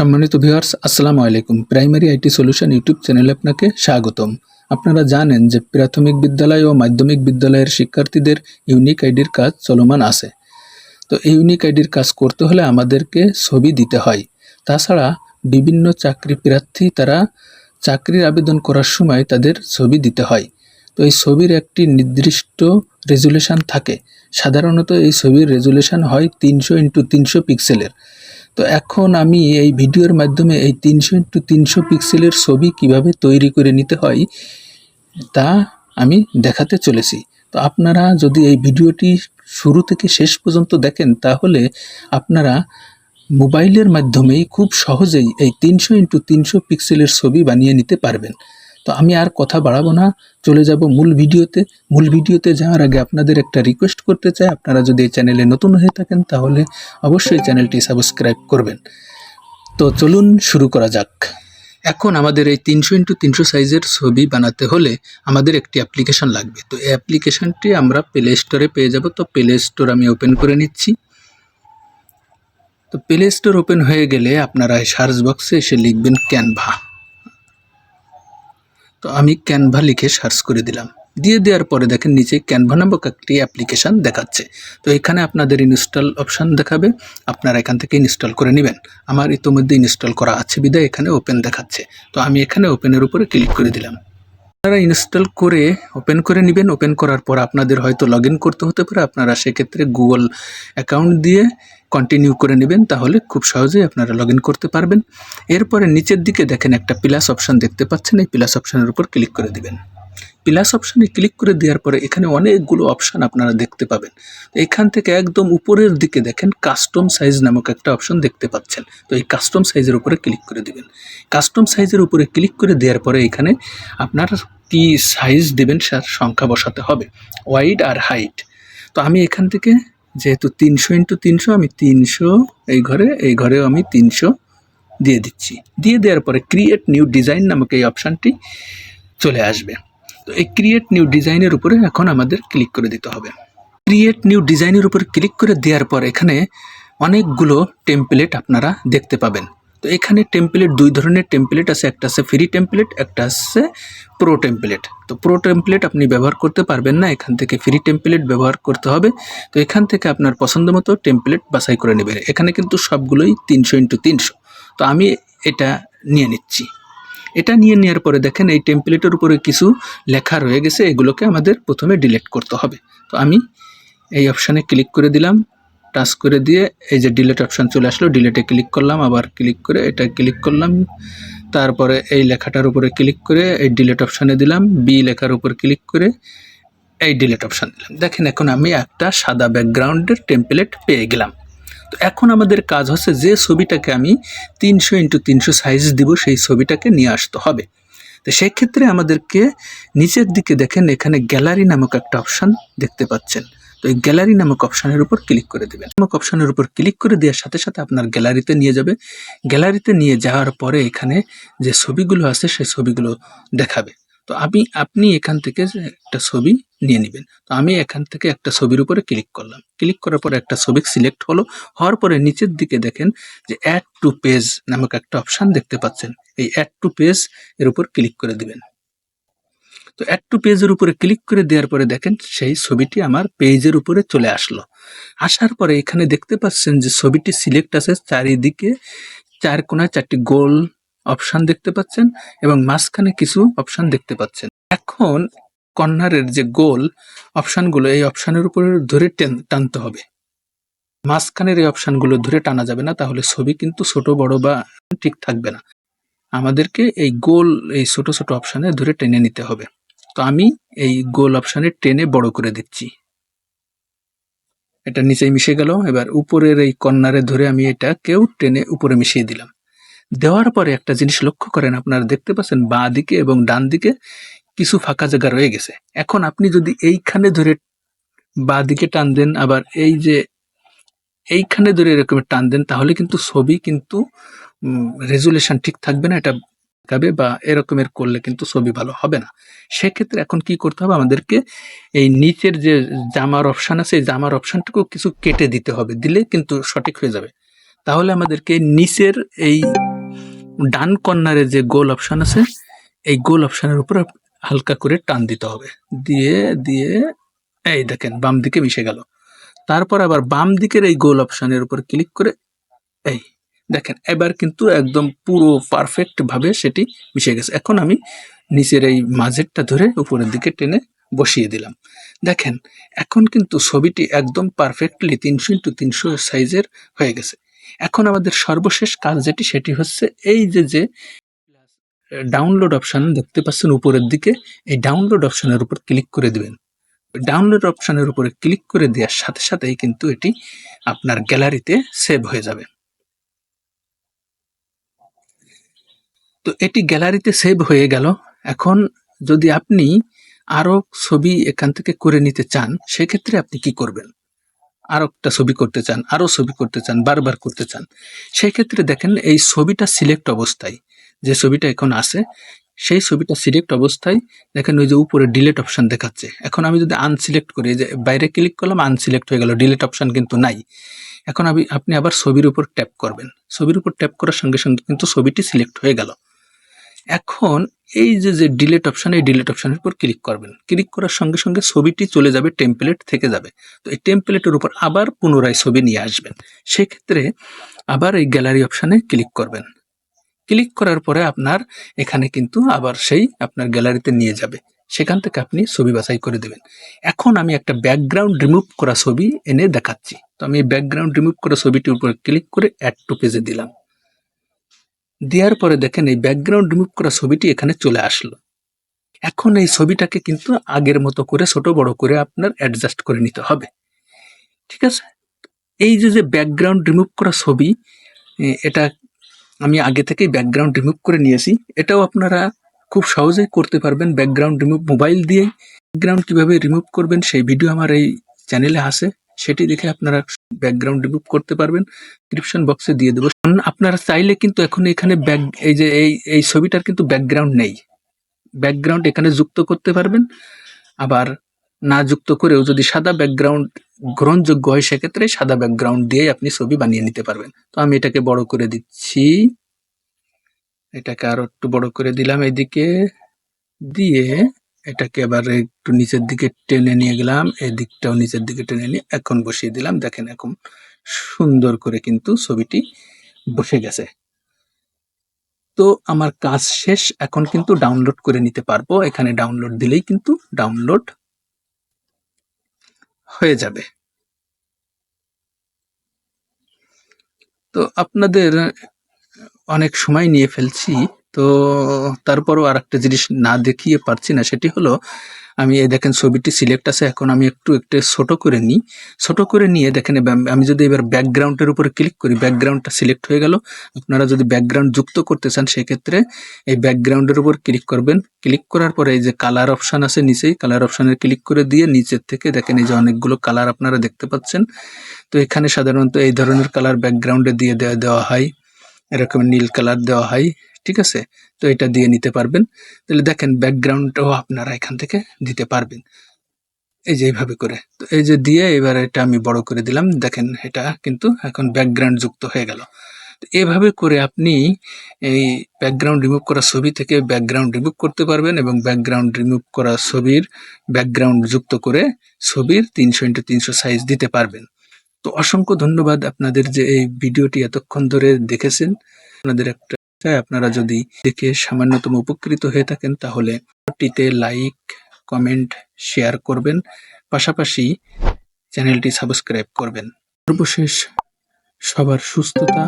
সম্মানিত ভিউয়ার্স আসসালামু আলাইকুম। প্রাইমারি আইটি সলিউশন ইউটিউব চ্যানেলে আপনাকে স্বাগতম। আপনারা জানেন যে প্রাথমিক বিদ্যালয় ও মাধ্যমিক বিদ্যালয়ের শিক্ষার্থীদের ইউনিক আইডির কাজ চলমান আছে। তো এই ইউনিক আইডির কাজ করতে হলে আমাদেরকে ছবি দিতে হয়। তাছাড়া বিভিন্ন চাকরি প্রার্থী তারা চাকরির আবেদন করার সময় তাদের ছবি দিতে হয়। তো এই ছবির একটি নির্দিষ্ট রেজুলেশন থাকে। সাধারণত এই ছবির রেজুলেশন হয় তিনশো ইন্টু তিনশো পিক্সেলের তো এখন আমি এই ভিডিওর মাধ্যমে এই তিনশো ইন্টু তিনশো পিক্সেলের ছবি কীভাবে তৈরি করে নিতে হয়, তা আমি দেখাতে চলেছি। তো আপনারা যদি এই ভিডিওটি শুরু থেকে শেষ পর্যন্ত দেখেন, তাহলে আপনারা মোবাইলের মাধ্যমেই খুব সহজেই এই তিনশো ইন্টু তিনশো পিক্সেলের ছবি বানিয়ে নিতে পারবেন। তো আমি আর কথা বাড়াবো না, চলে যাব মূল ভিডিওতে। মূল ভিডিওতে যাওয়ার আগে আপনাদের একটা রিকোয়েস্ট করতে চাই। আপনারা যদি এই চ্যানেলে নতুন হয়ে থাকেন, তাহলে অবশ্যই চ্যানেলটি সাবস্ক্রাইব করবেন। তো চলুন শুরু করা যাক। এখন আমাদের এই তিনশো ইন্টু তিনশো সাইজের ছবি বানাতে হলে আমাদের একটি অ্যাপ্লিকেশন লাগবে। তো এই অ্যাপ্লিকেশনটি আমরা প্লে স্টোরে পেয়ে যাব। তো প্লে স্টোর আমি ওপেন করে নিচ্ছি। তো প্লে স্টোর ওপেন হয়ে গেলে আপনারা সার্চ বক্সে এসে লিখবেন ক্যানভা তো আমি ক্যানভা লিখে সার্চ করে দিলাম। দিয়ে দেওয়ার পরে দেখেন নিচে ক্যানভা নামক একটি অ্যাপ্লিকেশান দেখাচ্ছে। তো এখানে আপনাদের ইনস্টল অপশান দেখাবে। আপনারা এখান থেকে ইনস্টল করে নেবেন। আমার ইতোমধ্যে ইনস্টল করা আছে বিদায়, এখানে ওপেন দেখাচ্ছে। তো আমি এখানে ওপেনের উপরে ক্লিক করে দিলাম। আপনারা ইনস্টল করে ওপেন করে নেবেন। ওপেন করার পর আপনাদের হয়তো লগ করতে হতে পারে। আপনারা সেক্ষেত্রে গুগল অ্যাকাউন্ট দিয়ে কন্টিনিউ করে নেবেন, তাহলে খুব সহজেই আপনারা লগ করতে পারবেন। এরপরে নিচের দিকে দেখেন একটা প্লাস অপশান দেখতে পাচ্ছেন, এই প্লাস অপশানের উপর ক্লিক করে দিবেন। প্লাস অপশানে ক্লিক করে দেওয়ার পরে এখানে অনেকগুলো অপশান আপনারা দেখতে পাবেন। তো এখান থেকে একদম উপরের দিকে দেখেন কাস্টম সাইজ নামক একটা অপশন দেখতে পাচ্ছেন। তো এই কাস্টম সাইজের উপরে ক্লিক করে দিবেন। কাস্টম সাইজের উপরে ক্লিক করে দেওয়ার পরে এখানে আপনার কি সাইজ দেবেন তার সংখ্যা বসাতে হবে। ওয়াইড আর হাইট তো আমি এখান থেকে যেহেতু তিনশো ইন্টু তিনশো, আমি তিনশো এই ঘরে, এই ঘরেও আমি তিনশো দিয়ে দিচ্ছি। দিয়ে দেওয়ার পরে ক্রিয়েট নিউ ডিজাইন নামক এই অপশানটি চলে আসবে। তো এই ক্রিয়েট নিউ ডিজাইনের উপরে এখন আমাদের ক্লিক করে দিতে হবে। ক্রিয়েট নিউ ডিজাইনের উপর ক্লিক করে দেওয়ার পর এখানে অনেকগুলো টেমপ্লেট আপনারা দেখতে পাবেন। তো এখানে টেমপ্লেট দুই ধরনের টেমপ্লেট আছে, একটা আছে ফ্রি টেমপ্লেট একটা আছে প্রো টেমপ্লেট তো প্রো টেমপ্লেট আপনি ব্যবহার করতে পারবেন না, এখান থেকে ফ্রি টেমপ্লেট ব্যবহার করতে হবে। তো এখান থেকে আপনার পছন্দ মতো টেমপ্লেট বাছাই করে নেবেন। এখানে কিন্তু সবগুলোই তিনশো ইন্টু তিনশো। তো আমি এটা নিয়ে নিচ্ছি। এটা নিয়ে নেওয়ার পরে দেখেন এই টেমপ্লেটের উপরে কিছু লেখা রয়ে গেছে, এগুলোকে আমাদের প্রথমে ডিলেট করতে হবে। তো আমি এই অপশানে ক্লিক করে দিলাম। টাচ করে দিয়ে এই যে ডিলেট অপশান চলে আসলো ডিলেটে ক্লিক করলাম, আবার ক্লিক করে এটা ক্লিক করলাম। তারপরে এই লেখাটার উপরে ক্লিক করে এই ডিলেট অপশানে দিলাম বি লেখার উপর ক্লিক করে এই ডিলেট অপশান দিলাম। দেখেন এখন আমি একটা সাদা ব্যাকগ্রাউন্ডের টেম্পলেট পেয়ে গেলাম। তো এখন আমাদের কাজ হচ্ছে যে ছবিটাকে আমি তিনশো ইন্টু তিনশো সাইজ দিব, সেই ছবিটাকে নিয়ে আসতে হবে। তো সেক্ষেত্রে আমাদেরকে নিচের দিকে দেখেন, এখানে গ্যালারি নামক একটা অপশান দেখতে পাচ্ছেন। তো এই গ্যালারি নামক অপশানের উপর ক্লিক করে দেবেন। নামক অপশানের উপর ক্লিক করে দেওয়ার সাথে সাথে আপনার গ্যালারিতে নিয়ে যাবে। গ্যালারিতে নিয়ে যাওয়ার পরে এখানে যে ছবিগুলো আছে, সেই ছবিগুলো দেখাবে। তো আমি, আপনি এখান থেকে একটা ছবি নিয়ে নেবেন। তো আমি এখান থেকে একটা ছবির উপরে ক্লিক করলাম। ক্লিক করার পরে একটা ছবি সিলেক্ট হলো। হওয়ার পরে নিচের দিকে দেখেন যে অ্যাড টু পেজ নামক একটা অপশান দেখতে পাচ্ছেন। এই অ্যাড টু পেজ এর উপর ক্লিক করে দিবেন। তো অ্যাড টু পেজের উপরে ক্লিক করে দেওয়ার পরে দেখেন সেই ছবিটি আমার পেজের উপরে চলে আসলো। আসার পরে এখানে দেখতে পাচ্ছেন যে ছবিটি সিলেক্ট আছে, চারিদিকে চার কোনায় চারটি গোল অপশান দেখতে পাচ্ছেন এবং মাঝখানে কিছু অপশান দেখতে পাচ্ছেন। এখন কর্নারের যে গোল অপশানগুলো এই অপশানের উপরে ধরে টেন- টানতে হবে। মাঝখানের এই অপশানগুলো ধরে টানা যাবে না, তাহলে ছবি কিন্তু ছোট, বড় বা ঠিক থাকবে না। আমাদেরকে এই গোল, এই ছোট ছোট অপশানে ধরে টেনে নিতে হবে। তো আমি এই গোল অপশানে টেনে বড় করে দিচ্ছি। এটা নিচে মিশে গেল। এবার উপরের এই কর্নারে ধরে আমি এটাকেও টেনে উপরে মিশিয়ে দিলাম। দেওয়ার পরে একটা জিনিস লক্ষ্য করেন, আপনারা দেখতে পাচ্ছেন বাঁ দিকে এবং ডান দিকে কিছু ফাঁকা জায়গা রয়ে গেছে। এখন আপনি যদি এইখানে ধরে বাঁ দিকে টান দেন, আবার এই যে এইখানে ধরে এরকম টান দেন, তাহলে কিন্তু ছবি কিন্তু রেজুলেশন ঠিক থাকবে না। এটা দেখাবে বা এরকমের করলে কিন্তু ছবি ভালো হবে না। সেক্ষেত্রে এখন কি করতে হবে? আমাদেরকে এই নিচের যে জামার অপশান আছে, এই জামার অপশানটুকু কিছু কেটে দিতে হবে। দিলে কিন্তু সঠিক হয়ে যাবে। তাহলে আমাদেরকে নিচের এই ডান কর্নারে যে গোল অপশান আছে, এই গোল অপশানের উপর হালকা করে টান দিতে হবে। দিয়ে দিয়ে, এই দেখেন, বাম দিকে মিশে গেল। তারপর আবার বাম দিকের এই গোল অপশানের উপর ক্লিক করে, এই দেখেন, এবার কিন্তু একদম পুরো পারফেক্টভাবে সেটি মিশে গেছে। এখন আমি নিচের এই মাঝেরটা ধরে উপরের দিকে টেনে বসিয়ে দিলাম। দেখেন, এখন কিন্তু ছবিটি একদম পারফেক্টলি তিনশো ইন্টু তিনশো সাইজের হয়ে গেছে। এখন আমাদের সর্বশেষ কাজ যেটি, সেটি হচ্ছে এই যে যে ডাউনলোড অপশন দেখতে পাচ্ছেন উপরের দিকে, এই ডাউনলোড অপশনের উপর ক্লিক করে দিবেন। ডাউনলোড অপশানের উপরে ক্লিক করে দেওয়ার সাথে সাথেই কিন্তু এটি আপনার গ্যালারিতে সেভ হয়ে যাবে। তো এটি গ্যালারিতে সেভ হয়ে গেল। এখন যদি আপনি আরও ছবি এখান থেকে করে নিতে চান, সেক্ষেত্রে আপনি কি করবেন? আরও একটা ছবি করতে চান, আরও ছবি করতে চান, বারবার করতে চান। সেক্ষেত্রে দেখেন এই ছবিটা সিলেক্ট অবস্থায়। যে ছবিটা এখন আছে, সেই ছবিটা সিলেক্ট অবস্থায় দেখেন ওই যে উপরে ডিলেট অপশন দেখাচ্ছে। এখন আমি যদি আনসিলেক্ট করি যে বাইরে ক্লিক করলাম আনসিলেক্ট হয়ে গেল, ডিলেট অপশান কিন্তু নাই। এখন আমি আপনি আবার ছবির উপর ট্যাপ করবেন। ছবির উপর ট্যাপ করার সঙ্গে সঙ্গে কিন্তু ছবিটি সিলেক্ট হয়ে গেল। এখন এই যে যে ডিলেট অপশন এই ডিলেট অপশনের উপর ক্লিক করবেন। ক্লিক করার সঙ্গে সঙ্গে ছবিটি চলে যাবে টেমপ্লেট থেকে যাবে। তো এই টেমপ্লেটের উপর আবার পুনরায় ছবি নিয়ে আসবেন। সেক্ষেত্রে আবার এই গ্যালারি অপশানে ক্লিক করবেন। ক্লিক করার পরে আপনার এখানে কিন্তু আবার সেই আপনার গ্যালারিতে নিয়ে যাবে। সেখান থেকে আপনি ছবি বাছাই করে দেবেন। এখন আমি একটা ব্যাকগ্রাউন্ড রিমুভ করা ছবি এনে দেখাচ্ছি। তো আমি ব্যাকগ্রাউন্ড রিমুভ করা ছবিটির উপর ক্লিক করে অ্যাড টু পেজে দিলাম। দেওয়ার পরে দেখেন এই ব্যাকগ্রাউন্ড রিমুভ করা ছবিটি এখানে চলে আসলো। এখন এই ছবিটাকে কিন্তু আগের মতো করে, ছোট বড় করে আপনার অ্যাডজাস্ট করে নিতে হবে। ঠিক আছে? এই যে যে ব্যাকগ্রাউন্ড রিমুভ করা ছবি এটা আমি আগে থেকেই ব্যাকগ্রাউন্ড রিমুভ করে নিয়েছি। এটাও আপনারা খুব সহজেই করতে পারবেন ব্যাকগ্রাউন্ড রিমুভ মোবাইল দিয়েই ব্যাকগ্রাউন্ড কীভাবে রিমুভ করবেন সেই ভিডিও আমার এই চ্যানেলে আছে। সেটি দেখে আপনারা ব্যাকগ্রাউন্ড রিমুভ করতে পারবেন ডিসক্রিপশন বক্সে দিয়ে দেবো। আপনারা চাইলে কিন্তু এখন এখানে ব্যাক এই যে এই এই ছবিটার কিন্তু ব্যাকগ্রাউন্ড নেই। ব্যাকগ্রাউন্ড এখানে যুক্ত করতে পারবেন। আবার না যুক্ত করেও যদি সাদা ব্যাকগ্রাউন্ড গ্রহণযোগ্য হয়, সেক্ষেত্রে সাদা ব্যাকগ্রাউন্ড দিয়ে আপনি ছবি বানিয়ে নিতে পারবেন। তো আমি এটাকে বড় করে দিচ্ছি। এটাকে আরও একটু বড় করে দিলাম এদিকে। দিয়ে এটাকে আবার একটু নিচের দিকে টেনে নিয়ে গেলাম এই দিকটাও নিচের দিকে টেনে নিয়ে এখন বসিয়ে দিলাম। দেখেন এখন সুন্দর করে কিন্তু ছবিটি বসে গেছে। তো আমার কাজ শেষ, এখন কিন্তু ডাউনলোড করে নিতে পারব। এখানে ডাউনলোড দিলেই কিন্তু ডাউনলোড হয়ে যাবে। তো আপনাদের অনেক সময় নিয়ে ফেলছি। তো তারপরও আর একটা জিনিস না দেখিয়ে পারছি না, সেটি হলো, আমি এই দেখেন ছবিটি সিলেক্ট আছে, এখন আমি একটু একটু ছোট করে নিই। ছোট করে নিয়ে দেখেন আমি যদি এবার ব্যাকগ্রাউন্ডের উপরে ক্লিক করি ব্যাকগ্রাউন্ডটা সিলেক্ট হয়ে গেল, আপনারা যদি ব্যাকগ্রাউন্ড যুক্ত করতে চান, সেক্ষেত্রে এই ব্যাকগ্রাউন্ডের উপর ক্লিক করবেন। ক্লিক করার পরে এই যে কালার অপশান আছে নিচেই কালার অপশানে ক্লিক করে দিয়ে নিচের থেকে দেখেন, এই যে অনেকগুলো কালার আপনারা দেখতে পাচ্ছেন। তো এখানে সাধারণত এই ধরনের কালার ব্যাকগ্রাউন্ডে দিয়ে দেওয়া দেওয়া হয়। এরকম নীল কালার দেওয়া হয়। ঠিক আছে? তো এটা দিয়ে নিতে পারবেন। তাহলে দেখেন ব্যাকগ্রাউন্ডটাও আপনারা এখান থেকে দিতে পারবেন। এই যে এইভাবে করে। তো এই যে দিয়ে এবার এটা আমি বড় করে দিলাম। দেখেন এটা কিন্তু এখন ব্যাকগ্রাউন্ড যুক্ত হয়ে গেল। এভাবে করে আপনি এই ব্যাকগ্রাউন্ড রিমুভ করা ছবি থেকে ব্যাকগ্রাউন্ড রিমুভ করতে পারবেন এবং ব্যাকগ্রাউন্ড রিমুভ করা ছবির ব্যাকগ্রাউন্ড যুক্ত করে ছবির তিনশো ইন্টু তিনশো সাইজ দিতে পারবেন। তো অসংখ্য ধন্যবাদ আপনাদের যে এই ভিডিওটি এতক্ষণ ধরে দেখেছেন। আপনাদের একটা চাই আপনারা যদি দেখে সামান্যতম উপকৃত হয়ে থাকেন, তাহলে ভিডিওটিতে লাইক কমেন্ট শেয়ার করবেন। পাশাপাশি চ্যানেলটি সাবস্ক্রাইব করবেন। সর্বশেষ, সবার সুস্থতা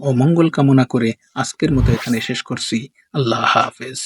ও মঙ্গল কামনা করে আজকের মতো এখানে শেষ করছি। আল্লাহ হাফেজ।